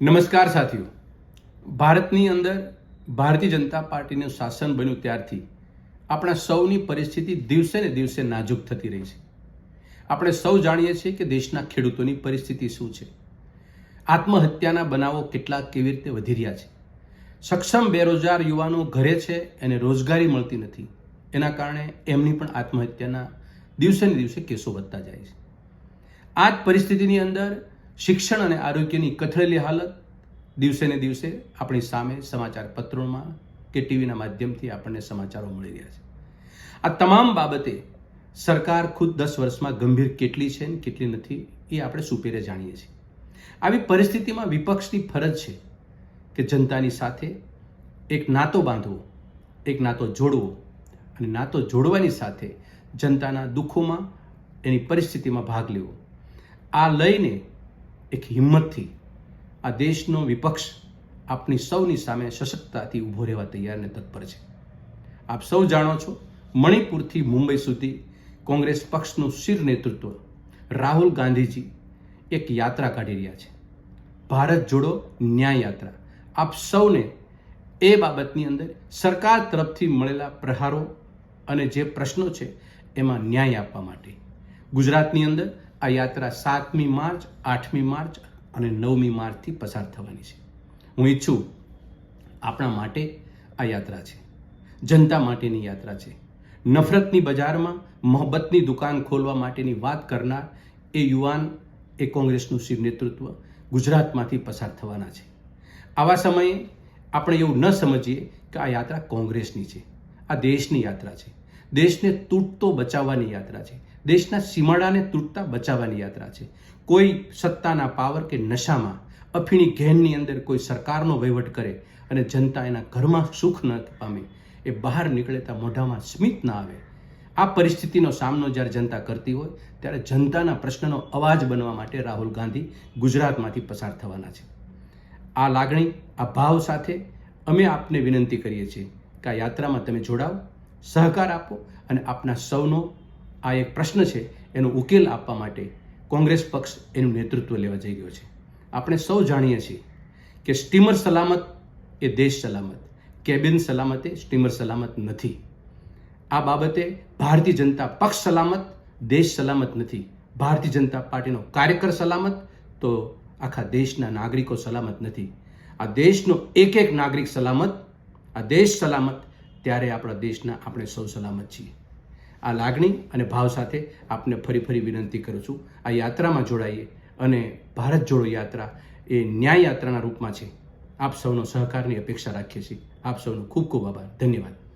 નમસ્કાર સાથીઓ. ભારતની અંદર ભારતીય જનતા પાર્ટીનું શાસન બન્યું ત્યારથી આપણા સૌની પરિસ્થિતિ દિવસે ને દિવસે નાજુક થતી રહી છે. આપણે સૌ જાણીએ છીએ કે દેશના ખેડૂતોની પરિસ્થિતિ શું છે. આત્મહત્યાના બનાવો કેટલા કેવી રીતે વધી રહ્યા છે. સક્ષમ બેરોજગાર યુવાનો ઘરે છે, એને રોજગારી મળતી નથી. એના કારણે એમની પણ આત્મહત્યાના દિવસે ને દિવસે કેસો વધતા જાય છે. આ જ પરિસ્થિતિની અંદર શિક્ષણ અને આરોગ્યની કથળેલી હાલત દિવસે ને દિવસે આપણી સામે સમાચાર પત્રોમાં કે ટીવીના માધ્યમથી આપણને સમાચારો મળી રહ્યા છે. આ તમામ બાબતે સરકાર ખુદ દસ વર્ષમાં ગંભીર કેટલી છે ને કેટલી નથી એ આપણે સુપેરે જાણીએ છીએ. આવી પરિસ્થિતિમાં વિપક્ષની ફરજ છે કે જનતાની સાથે એક નાતો બાંધવો, એક નાતો જોડવો અને નાતો જોડવાની સાથે જનતાના દુઃખોમાં એની પરિસ્થિતિમાં ભાગ લેવો. આ લઈને એક હિંમતથી આ દેશનો વિપક્ષ આપણી સૌની સામે સશક્તતાથી ઊભો રહેવા તૈયાર અને તત્પર છે. આપ સૌ જાણો છો, મણિપુરથી મુંબઈ સુધી કોંગ્રેસ પક્ષનું શિર નેતૃત્વ રાહુલ ગાંધીજી એક યાત્રા કાઢી રહ્યા છે. ભારત જોડો ન્યાય યાત્રા. આપ સૌને એ બાબતની અંદર સરકાર તરફથી મળેલા પ્રહારો અને જે પ્રશ્નો છે, એમાં ન્યાય આપવા માટે. ગુજરાતની અંદર આ યાત્રા સાતમી માર્ચ, આઠમી માર્ચ અને નવમી માર્ચથી પસાર થવાની છે. હું ઈચ્છું આપણા માટે આ યાત્રા છે. જનતા માટેની યાત્રા છે. નફરતની બજારમાં મોહબ્બતની દુકાન ખોલવા માટેની વાત કરનાર એ યુવાન એ કોંગ્રેસનું શિવ નેતૃત્વ ગુજરાતમાંથી પસાર થવાના છે. આવા સમયે આપણે એવું ન સમજીએ કે આ યાત્રા કોંગ્રેસની છે. આ દેશની યાત્રા છે. દેશને તૂટતો બચાવવાની યાત્રા છે. દેશના સીમાડાને તૂટતા બચાવવાની યાત્રા છે. કોઈ સત્તાના પાવર કે નશામાં અફીણી ઘેનની અંદર કોઈ સરકારનો વહીવટ કરે અને જનતા એના ઘરમાં સુખ ન પામે, એ બહાર નીકળેતા મોઢામાં સ્મિત ના આવે. આ પરિસ્થિતિનો સામનો જ્યારે જનતા કરતી હોય, ત્યારે જનતાના પ્રશ્નનો અવાજ બનવા માટે રાહુલ ગાંધી ગુજરાતમાંથી પસાર થવાના છે. આ લાગણી, આ ભાવ સાથે અમે આપને વિનંતી કરીએ છીએ કે આ યાત્રામાં તમે જોડાઓ સહકાર આપો અને આપના સૌનો આ એક પ્રશ્ન છે, એનો ઉકેલ આપવા માટે કોંગ્રેસ પક્ષ એનું નેતૃત્વ લેવા જઈ રહ્યો છે. આપણે સૌ જાણીએ છીએ કે સ્ટીમર સલામત એ દેશ સલામત, કેબિન સલામત એ સ્ટીમર સલામત નથી. આ બાબતે ભારતીય જનતા પક્ષ સલામત, દેશ સલામત નથી. ભારતીય જનતા પાર્ટીનો કાર્યકર સલામત, તો આખા દેશના નાગરિકો સલામત નથી. આ દેશનો એક એક નાગરિક સલામત, આ દેશ સલામત ત્યારે આપણા દેશના આપણે સૌ સલામત છીએ. આ લાગણી અને ભાવ સાથે આપને ફરી ફરી વિનંતી કરું છું, આ યાત્રામાં જોડાઈએ અને ભારત જોડો યાત્રા એ ન્યાય યાત્રાના રૂપમાં છે. આપ સૌનો સહકારની અપેક્ષા રાખીએ છીએ. આપ સૌનો ખૂબ ખૂબ આભાર. ધન્યવાદ.